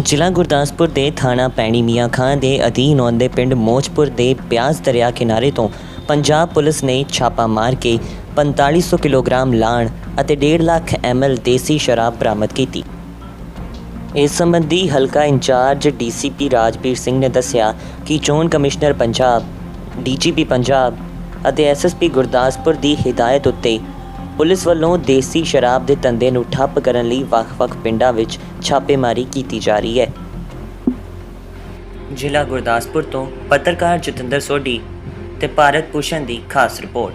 ਜ਼ਿਲ੍ਹਾ ਗੁਰਦਾਸਪੁਰ ਦੇ ਥਾਣਾ ਪੈਣੀ ਮੀਆਂ ਖਾਂ ਦੇ ਅਧੀਨ ਆਉਂਦੇ ਪਿੰਡ ਮੋਚਪੁਰ ਦੇ ਬਿਆਸ ਦਰਿਆ ਕਿਨਾਰੇ ਤੋਂ ਪੰਜਾਬ ਪੁਲਿਸ ਨੇ ਛਾਪਾ ਮਾਰ ਕੇ 4500 ਕਿਲੋਗ੍ਰਾਮ ਲਾਣ ਅਤੇ 1.5 ਲੱਖ ਐਮਐਲ ਦੇਸੀ ਸ਼ਰਾਬ ਬਰਾਮਦ ਕੀਤੀ। ਇਸ ਸੰਬੰਧੀ ਹਲਕਾ ਇੰਚਾਰਜ ਡੀਸੀਪੀ ਰਾਜਵੀਰ ਸਿੰਘ ਨੇ ਦੱਸਿਆ ਕਿ ਚੋਣ ਕਮਿਸ਼ਨਰ ਪੰਜਾਬ, ਡੀਜੀਪੀ ਪੰਜਾਬ ਅਤੇ ਐਸਐਸਪੀ ਗੁਰਦਾਸਪੁਰ ਦੀ ਹਦਾਇਤ ਉੱਤੇ ਪੁਲਿਸ ਵੱਲੋਂ ਦੇਸੀ ਸ਼ਰਾਬ ਦੇ ਧੰਦੇ ਨੂੰ ਠੱਪ ਕਰਨ ਲਈ ਵੱਖ-ਵੱਖ ਪਿੰਡਾਂ ਵਿੱਚ ਛਾਪੇਮਾਰੀ ਕੀਤੀ ਜਾ ਰਹੀ ਹੈ। ਜ਼ਿਲ੍ਹਾ ਗੁਰਦਾਸਪੁਰ ਤੋਂ ਪੱਤਰਕਾਰ ਜਤਿੰਦਰ ਸੋਢੀ ਤੇ ਭਾਰਤ ਭੂਸ਼ਣ ਦੀ ਖਾਸ ਰਿਪੋਰਟ।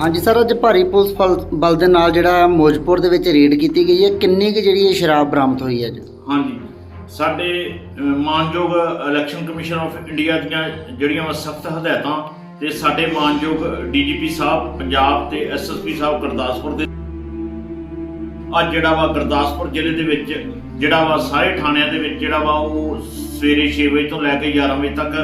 ਹਾਂਜੀ ਸਰ ਅੱਜ ਭਾਰੀ ਪੁਲਿਸ ਫਲ- ਬਲ ਦੇ ਨਾਲ ਜਿਹੜਾ ਮੋਜਪੁਰ ਦੇ ਵਿੱਚ ਰੇਡ ਕੀਤੀ ਗਈ ਹੈ। ਕਿੰਨੀ ਕੁ ਜਿਹੜੀ ਇਹ ਸ਼ਰਾਬ ਬਰਾਮਦ ਹੋਈ ਹੈ ਅੱਜ? ਹਾਂਜੀ। ਸਾਡੇ ਮਾਨਯੋਗ ਇਲੈਕਸ਼ਨ ਕਮਿਸ਼ਨ ਆਫ ਇੰਡੀਆ ਦੀਆਂ ਜਿਹੜੀਆਂ ਸਖਤ ਹਦਾਇਤਾਂ ਤੇ ਸਾਡੇ ਮਾਨਯੋਗ ਡੀਜੀਪੀ ਸਾਹਿਬ, ਪੰਜਾਬ ਤੇ ਐਸਐਸਪੀ ਸਾਹਿਬ ਗੁਰਦਾਸਪੁਰ ਦੇ ਅੱਜ ਜਿਹੜਾ ਵਾ ਗੁਰਦਾਸਪੁਰ ਜ਼ਿਲ੍ਹੇ ਦੇ ਵਿੱਚ ਜਿਹੜਾ ਵਾ ਸਾਰੇ ਥਾਣਿਆਂ ਦੇ ਵਿੱਚ ਜਿਹੜਾ ਵਾ ਉਹ ਸਵੇਰੇ 6 ਵਜੇ ਤੋਂ ਲੈ ਕੇ 11 ਵਜੇ ਤੱਕ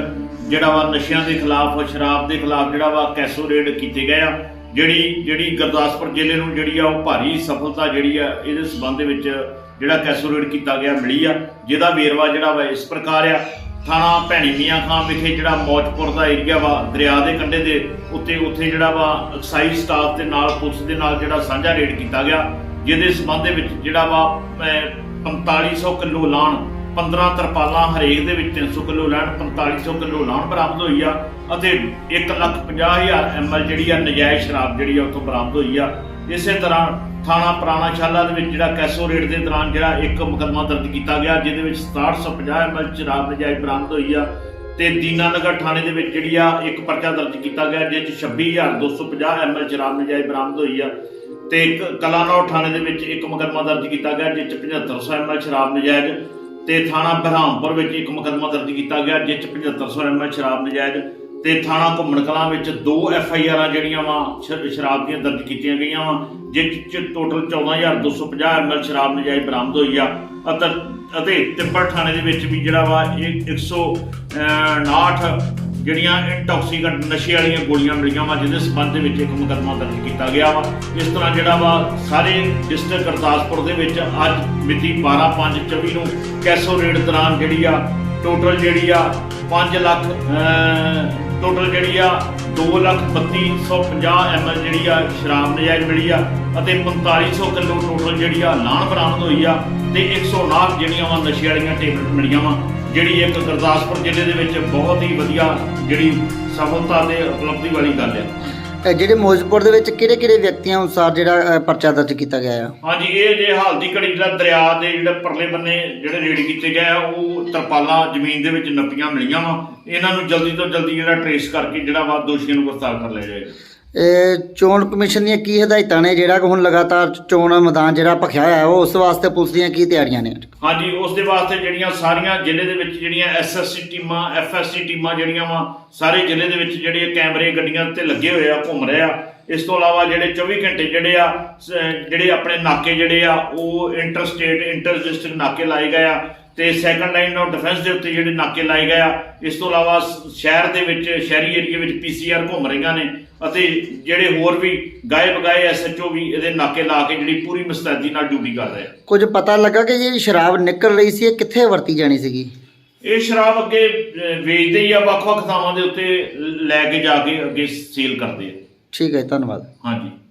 ਜਿਹੜਾ ਵਾ ਨਸ਼ਿਆਂ ਦੇ ਖਿਲਾਫ ਸ਼ਰਾਬ ਦੇ ਖਿਲਾਫ ਜਿਹੜਾ ਵਾ ਕੈਸੋ ਰੇਡ ਕੀਤੇ ਗਏ ਆ। ਜਿਹੜੀ ਜਿਹੜੀ ਗੁਰਦਾਸਪੁਰ ਜ਼ਿਲ੍ਹੇ ਨੂੰ ਜਿਹੜੀ ਆ ਉਹ ਭਾਰੀ ਸਫਲਤਾ ਜਿਹੜੀ ਆ ਇਹਦੇ ਸਬੰਧ ਦੇ ਵਿੱਚ ਜਿਹੜਾ ਕੈਸੋ ਰੇਡ ਕੀਤਾ ਗਿਆ ਮਿਲੀ ਆ, ਜਿਹਦਾ ਵੇਰਵਾ ਜਿਹੜਾ ਵਾ ਇਸ ਪ੍ਰਕਾਰ ਆ। ਥਾਣਾ ਭੈਣੀ ਮੀਆਂ ਖਾਂ ਵਿਖੇ ਜਿਹੜਾ ਮੌਜਪੁਰ ਦਾ ਏਰੀਆ ਵਾ ਦਰਿਆ ਦੇ ਕੰਢੇ ਦੇ ਉੱਤੇ ਉੱਥੇ ਜਿਹੜਾ ਵਾ ਐਕਸਾਈਜ਼ ਸਟਾਫ ਦੇ ਨਾਲ ਪੁਲਿਸ ਦੇ ਨਾਲ ਜਿਹੜਾ ਸਾਂਝਾ ਰੇਡ ਕੀਤਾ ਗਿਆ ਜਿਹਦੇ ਸਬੰਧ ਦੇ ਵਿੱਚ ਜਿਹੜਾ ਵਾ ਅਹ, 4500 ਕਿਲੋ ਲਾਣ 15 ਤਰਪਾਲਾਂ ਹਰੇਕ ਦੇ ਵਿੱਚ 300 ਕਿਲੋ ਲਾਣ 4500 ਕਿਲੋ ਲਾਉਣ ਬਰਾਮਦ ਹੋਈ ਆ ਅਤੇ 150000 ਐਮਐਲ ਜਿਹੜੀ ਆ ਨਜਾਇਜ਼ ਸ਼ਰਾਬ ਜਿਹੜੀ ਆ ਉੱਥੋਂ ਬਰਾਮਦ ਹੋਈ ਆ। ਇਸੇ ਤਰ੍ਹਾਂ ਥਾਣਾ ਪੁਰਾਣਾ ਸ਼ਾਲਾ ਦੇ ਵਿੱਚ ਜਿਹੜਾ ਕੈਸੋ ਰੇਡ ਦੇ ਦੌਰਾਨ ਜਿਹੜਾ ਇੱਕ ਮੁਕੱਦਮਾ ਦਰਜ ਕੀਤਾ ਗਿਆ, ਜਿਹਦੇ ਵਿੱਚ 6750 ਐਮਐਲ ਸ਼ਰਾਬ ਨਜਾਇਜ਼ ਬਰਾਮਦ ਹੋਈ ਆ ਤੇ ਦੀਨਾਨਗਰ ਥਾਣੇ ਦੇ ਵਿੱਚ ਜਿਹੜੀ ਆ ਇੱਕ ਪਰਚਾ ਦਰਜ ਕੀਤਾ ਗਿਆ ਜਿਸ 'ਚ 26250 ਐਮਐਲ ਸ਼ਰਾਬ ਨਜਾਇਜ਼ ਬਰਾਮਦ ਹੋਈ ਆ ਤੇ ਇੱਕ ਕਲਾਨੌਰ ਥਾਣੇ ਦੇ ਵਿੱਚ ਇੱਕ ਮੁਕੱਦਮਾ ਦਰਜ ਕੀਤਾ ਗਿਆ ਜਿਸ 'ਚ 7500 ਐਮਐਲ ਸ਼ਰਾਬ ਨਜਾਇਜ਼ ਤੇ ਥਾਣਾ ਬਰਹਾਮਪੁਰ ਵਿੱਚ ਇੱਕ ਮੁਕੱਦਮਾ ਦਰਜ ਕੀਤਾ ਗਿਆ, ਜਿਸ 'ਚ 7500 ਐਮਐਲ ਸ਼ਰਾਬ ਨਜਾਇਜ਼ ਤੇ ਥਾਣਾ ਘੁੰਮਣ ਕਲਾਂ ਵਿੱਚ ਦੋ ਐਫ ਆਈ ਆਰਾਂ ਜਿਹੜੀਆਂ ਵਾ ਸ਼ਰਾਬ ਦੀਆਂ ਦਰਜ ਕੀਤੀਆਂ ਗਈਆਂ ਵਾ, ਜਿਸ 'ਚ ਟੋਟਲ 14250 ਐਮਐਲ ਸ਼ਰਾਬ ਨਜਾਇਜ਼ ਬਰਾਮਦ ਹੋਈ ਆ। ਅਤੇ ਅਤੇ ਟਿੱਬਰ ਥਾਣੇ ਦੇ ਵਿੱਚ ਵੀ ਜਿਹੜਾ ਵਾ, ਇਹ 159 ਜਿਹੜੀਆਂ ਇੰਟੌਕਸੀਕੈਂਟ ਨਸ਼ੇ ਵਾਲੀਆਂ ਗੋਲੀਆਂ ਮਿਲੀਆਂ ਵਾ, ਜਿਹਦੇ ਸਬੰਧ ਦੇ ਵਿੱਚ ਇੱਕ ਮੁਕੱਦਮਾ ਦਰਜ ਕੀਤਾ ਗਿਆ ਵਾ। ਇਸ ਤਰ੍ਹਾਂ ਜਿਹੜਾ ਵਾ, ਸਾਰੇ ਡਿਸਟ੍ਰਿਕਟ ਗੁਰਦਾਸਪੁਰ ਦੇ ਵਿੱਚ ਅੱਜ ਮਿਤੀ 12/5/24 ਨੂੰ ਕੈਸੋ ਰੇਡ ਦੌਰਾਨ ਜਿਹੜੀ ਆ ਟੋਟਲ ਜਿਹੜੀ ਆ 5 ਲੱਖ ਟੋਟਲ ਜਿਹੜੀ ਆ 2 ਲੱਖ 3250 ਐਮਐਲ ਜਿਹੜੀ ਆ, ਸ਼ਰਾਬ ਨਜਾਇਜ਼ ਮਿਲੀ ਆ ਅਤੇ 4500 ਕਿਲੋ ਟੋਟਲ ਜਿਹੜੀ ਆ ਲਾਣ ਬਰਾਮਦ ਹੋਈ ਆ ਤੇ 159 ਜਿਹੜੀਆਂ ਵਾ, ਨਸ਼ੇ ਵਾਲੀਆਂ ਟੇਬਲੇਟ ਮਿਲੀਆਂ ਵਾ। ਜਿਹੜੀ ਇੱਕ ਗੁਰਦਾਸਪੁਰ ਜ਼ਿਲ੍ਹੇ ਦੇ ਵਿੱਚ ਬਹੁਤ ਹੀ ਵਧੀਆ ਜਿਹੜੀ ਸਫਲਤਾ ਤੇ ਉਪਲਬਧੀ ਵਾਲੀ ਗੱਲ ਆ। ਇਹ ਜਿਹੜੇ ਮੋਜਪੁਰ ਦੇ ਵਿੱਚ ਕਿਹੜੇ ਕਿਹੜੇ ਵਿਅਕਤੀਆਂ ਅਨੁਸਾਰ ਜਿਹੜਾ ਅ, ਪਰਚਾ ਦਰਜ ਕੀਤਾ ਗਿਆ ਆ? ਹਾਂਜੀ ਇਹ ਜੇ ਹਾਲ ਦੀ ਘੜੀ ਜਿਹੜਾ ਦਰਿਆ ਦੇ ਜਿਹੜੇ ਪਰਲੇ ਬੰਨੇ ਜਿਹੜੇ ਰੇਡ ਕੀਤੇ ਗਏ ਆ ਉਹ ਤਰਪਾਲਾਂ ਜ਼ਮੀਨ ਦੇ ਵਿੱਚ ਨੱਪੀਆਂ ਮਿਲੀਆਂ ਵਾ। ਇਹਨਾਂ ਨੂੰ ਜਲਦੀ ਤੋਂ ਜਲਦੀ ਜਿਹੜਾ ਟਰੇਸ ਕਰਕੇ ਜਿਹੜਾ ਵਾ ਦੋਸ਼ੀਆਂ ਨੂੰ ਗ੍ਰਿਫਤਾਰ ਕਰ ਲਿਆ ਜਾਏਗਾ। ਚੋਣ ਕਮਿਸ਼ਨ ਦੀਆਂ ਕੀ ਹਦਾਇਤਾਂ ਨੇ? ਜਿਹੜਾ ਕਿ ਹੁਣ ਲਗਾਤਾਰ ਚੋਣ ਮੈਦਾਨ ਜਿਹੜਾ ਭਖਿਆ ਹੋਇਆ ਹੈ, ਉਹ ਉਸ ਵਾਸਤੇ ਪੁਲਿਸ ਦੀਆਂ ਕੀ ਤਿਆਰੀਆਂ ਨੇ? ਹਾਂਜੀ ਉਸ ਦੇ ਵਾਸਤੇ ਜਿਹੜੀਆਂ ਸਾਰੀਆਂ ਜ਼ਿਲ੍ਹੇ ਦੇ ਵਿੱਚ ਜਿਹੜੀਆਂ ਐਸਐਸਸੀ ਟੀਮਾਂ ਐਫਐਸਸੀ ਟੀਮਾਂ ਜਿਹੜੀਆਂ ਵਾ ਸਾਰੇ ਜ਼ਿਲ੍ਹੇ ਦੇ ਵਿੱਚ ਜਿਹੜੇ ਕੈਮਰੇ ਗੱਡੀਆਂ ਤੇ ਲੱਗੇ ਹੋਏ ਆ ਘੁੰਮ ਰਹੇ ਆ। ਇਸ ਤੋਂ ਇਲਾਵਾ ਜਿਹੜੇ 24 ਘੰਟੇ ਜਿਹੜੇ ਆ ਜਿਹੜੇ ਆਪਣੇ ਨਾਕੇ ਜਿਹੜੇ ਆ ਉਹ ਇੰਟਰ ਸਟੇਟ ਇੰਟਰ ਡਿਸਟ੍ਰਿਕਟ ਨਾਕੇ ਲਾਏ ਗਏ ਆ। ਤੇ ਸੈਕੰਡ ਲਾਈਨ ਆਫ ਡਿਫੈਂਸ ਦੇ ਉੱਤੇ ਜਿਹੜੇ ਨਾਕੇ ਲਾਏ ਗਏ ਆ ਇਸ ਤੋਂ ਇਲਾਵਾ ਸ਼ਹਿਰ ਦੇ ਵਿੱਚ ਸ਼ਹਿਰੀ ਏਰੀਆ ਵਿੱਚ ਪੀਸੀਆਰ ਘੁੰਮ ਰਹੀਆਂ ਨੇ ਅਤੇ ਜਿਹੜੇ ਹੋਰ ਵੀ ਗਾਏ ਬਗਾਏ ਐਸਐਚਓ ਵੀ ਇਹਦੇ ਨਾਕੇ ਲਾ ਕੇ ਜਿਹੜੀ ਪੂਰੀ ਮੁਸਤੈਦੀ ਨਾਲ ਡਿਊਟੀ ਕਰ ਰਹੇ ਆ। ਕੁਝ ਪਤਾ ਲੱਗਾ ਕਿ ਜਿਹੜੀ ਸ਼ਰਾਬ ਨਿਕਲ ਰਹੀ ਸੀ ਇਹ ਕਿੱਥੇ ਵਰਤੀ ਜਾਣੀ ਸੀਗੀ? ਇਹ ਸ਼ਰਾਬ ਅੱਗੇ ਵੇਚਦੇ ਹੀ ਆ ਵੱਖ-ਵੱਖ ਥਾਵਾਂ ਦੇ ਉੱਤੇ ਲੈ ਕੇ ਜਾ ਕੇ ਅੱਗੇ ਸੇਲ ਕਰਦੇ ਆ। ਠੀਕ ਹੈ ਧੰਨਵਾਦ। ਹਾਂਜੀ।